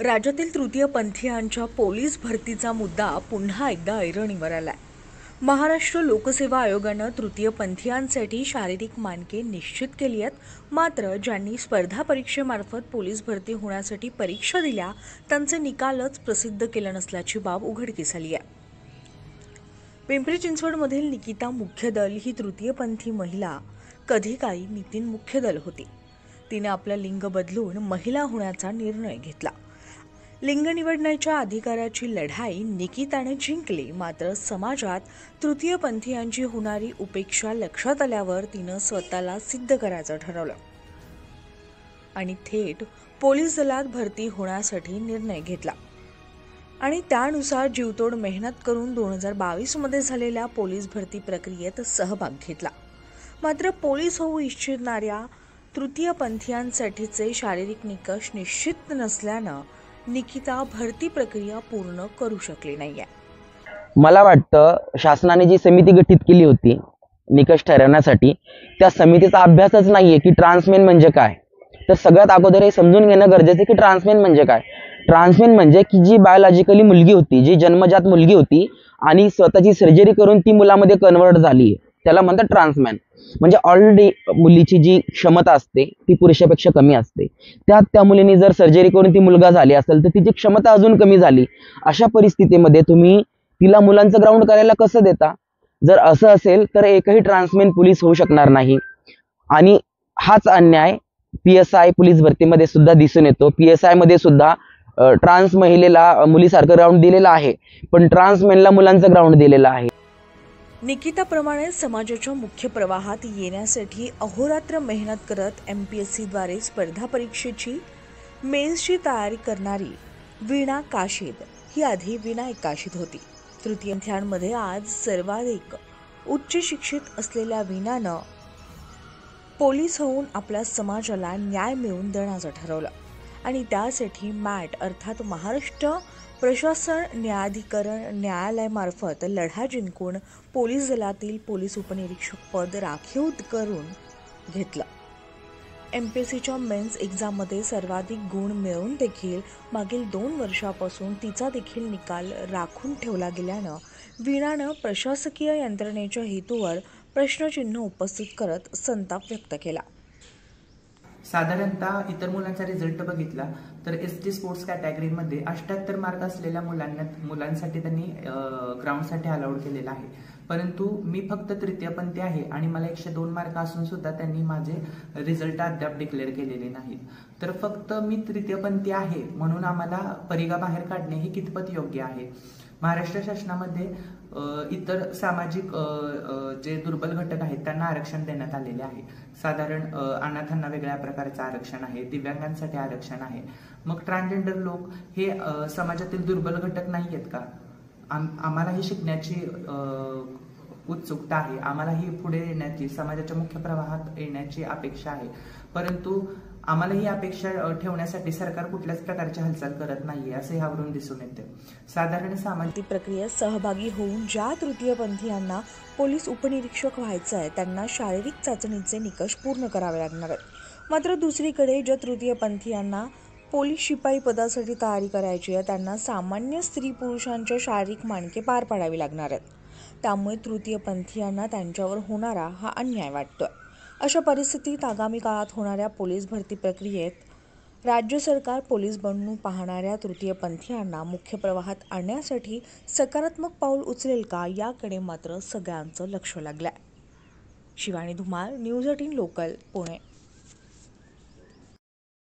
राज्यातील तृतीयपंथीयांच्या पोलीस भरतीचा मुद्दा पुन्हा एकदा ऐरणीवर आलाय. महाराष्ट्र लोकसेवा आयोगानं तृतीयपंथीयांसाठी शारीरिक मानके निश्चित केली आहेत. मात्र ज्यांनी स्पर्धा परीक्षेमार्फत पोलीस भरती होण्यासाठी परीक्षा दिल्या त्यांचे निकालच प्रसिद्ध केले नसल्याची बाब उघडकीस आली आहे. पिंपरी चिंचवडमधील निकिता मुख्यदल ही तृतीयपंथी महिला. कधी काही नितीन मुख्यदल होती. तिने आपलं लिंग बदलून महिला होण्याचा निर्णय घेतला. लिंग निवडण्याच्या अधिकाराची लढाई निकिताने जिंकली. मात्र समाजात तृतीयपंथीयांची होणारी उपेक्षा लक्षात आल्यावर तिनं स्वतःला सिद्ध करायचं ठरवलं. आणि थेट पोलीस दलात भरती होण्यासाठी निर्णय घेतला. आणि त्यानुसार जीवतोड मेहनत करून दोन हजार बावीसमध्ये झालेल्या पोलीस भरती प्रक्रियेत सहभाग घेतला. मात्र पोलीस होऊ इच्छिणाऱ्या तृतीयपंथीयांसाठीचे शारीरिक निकष निश्चित नसल्यानं निकिता भरती प्रक्रिया पूर्ण करू शकली नाहीये. मला वाटतं शासनाने जी समिती गठीत केली होती निकष ठरवण्यासाठी त्या समितीचा अभ्यासच नाहीये की ट्रान्समेन म्हणजे काय. तर सगळ्यात अगोदर हे समजून घेणं गरजेचं की ट्रान्समेन म्हणजे काय. ट्रान्समेन म्हणजे की जी बायोलॉजिकली मुलगी होती जी जन्मजात मुलगी होती आणि स्वतःची सर्जरी करून ती मुलामध्ये कन्वर्ट झाली त्याला म्हणतात ट्रान्समॅन म्हणजे ऑलरेडी मुलीची जी क्षमता असते ती पुरुषापेक्षा कमी असते. त्यात त्या मुलीने जर सर्जरी करून ती मुलगा झाली असेल तर तिची क्षमता अजून कमी झाली. अशा परिस्थितीमध्ये तुम्ही तिला मुलांचं ग्राउंड करायला कसं देता? जर असं असेल तर एकही ट्रान्समेन पोलीस होऊ शकणार नाही. आणि हाच अन्याय पी एस आय पोलीस भरतीमध्ये सुद्धा दिसून येतो. पी एस आयमध्ये सुद्धा ट्रान्स महिलेला मुलीसारखं ग्राउंड दिलेलं आहे. पण ट्रान्समेनला मुलांचं ग्राउंड दिलेलं आहे. निकिताप्रमाणे समाजाच्या मुख्य प्रवाहात येण्यासाठी अहोरात्र मेहनत करत एम पी एस सीद्वारे स्पर्धा परीक्षेची मेन्सची तयारी करणारी वीणा काशीद ही आधी विनायक काशीद होती. तृतीयंथ्यांमध्ये आज सर्वाधिक उच्च शिक्षित असलेल्या वीणानं पोलीस होऊन आपल्या समाजाला न्याय मिळवून देण्याचं ठरवलं. आणि त्यासाठी मॅट अर्थात महाराष्ट्र प्रशासन न्यायाधिकरण न्यायालयामार्फत लढा जिंकून पोलीस दलातील पोलीस उपनिरीक्षक पद राखीव करून घेतलं. एम पी एस सीच्या मेन्स एक्झाममध्ये सर्वाधिक गुण मिळवून देखील मागील दोन वर्षापासून तिचा देखील निकाल राखून ठेवला गेल्यानं वीणानं प्रशासकीय यंत्रणेच्या हेतूवर प्रश्नचिन्ह उपस्थित करत संताप व्यक्त केला. साधारणतः इतर मुलांचा रिझल्ट बघितला तर एस टी स्पोर्ट्स कॅटेगरीमध्ये अष्ट्याहत्तर मार्क असलेल्या मुलांना मुलांसाठी त्यांनी ग्राउंडसाठी अलाउड केलेला आहे. परंतु मी फक्त तृतीयपंथी आहे आणि मला एकशे दोन मार्क असून सुद्धा त्यांनी माझे रिझल्ट अद्याप डिक्लेअर केलेले नाहीत. तर फक्त मी तृतीयपंथी आहे म्हणून आम्हाला परिगा बाहेर काढणे हे कितपत योग्य आहे? महाराष्ट्र शासनामध्ये इतर सामाजिक जे दुर्बल घटक आहेत त्यांना आरक्षण देण्यात आलेले आहे. साधारण अनाथांना वेगळ्या प्रकारचं आरक्षण आहे दिव्यांगांसाठी आरक्षण आहे. मग ट्रान्सजेंडर लोक हे समाजातील दुर्बल घटक नाही आहेत का? आम्हाला ही शिकण्याची उत्सुकता आहे. आम्हाला ही पुढे येण्याची समाजाच्या मुख्य प्रवाहात येण्याची अपेक्षा आहे. परंतु आम्हाला ही अपेक्षा ठेवण्यासाठी सरकार कुठल्याच प्रकारची हालचाल करत नाहीये असे यावरून दिसून येते साधारण सामाजिक प्रक्रियेत सहभागी होऊन ज्या तृतीयपंथीयांना पोलीस उपनिरीक्षक व्हायचं आहे त्यांना शारीरिक चाचणीचे निकष पूर्ण करावे लागणार आहेत. मात्र दुसरीकडे ज्या तृतीयपंथीयांना पोलीस शिपाई पदासाठी तयारी करायची आहे त्यांना सामान्य स्त्री पुरुषांच्या शारीरिक मानके पार पाडावी लागणार आहेत. त्यामुळे तृतीयपंथीयांना त्यांच्यावर होणारा हा अन्याय वाटतोय. अशा परिस्थितीत आगामी काळात होणाऱ्या पोलीस भरती प्रक्रियेत राज्य सरकार पोलीस बनून पाहणाऱ्या तृतीयपंथीयांना मुख्य प्रवाहात आणण्यासाठी सकारात्मक पाऊल उचलेल का याकडे मात्र सगळ्यांचं लक्ष लागलं आहे Shivani Dhumal news eighteen local Pune.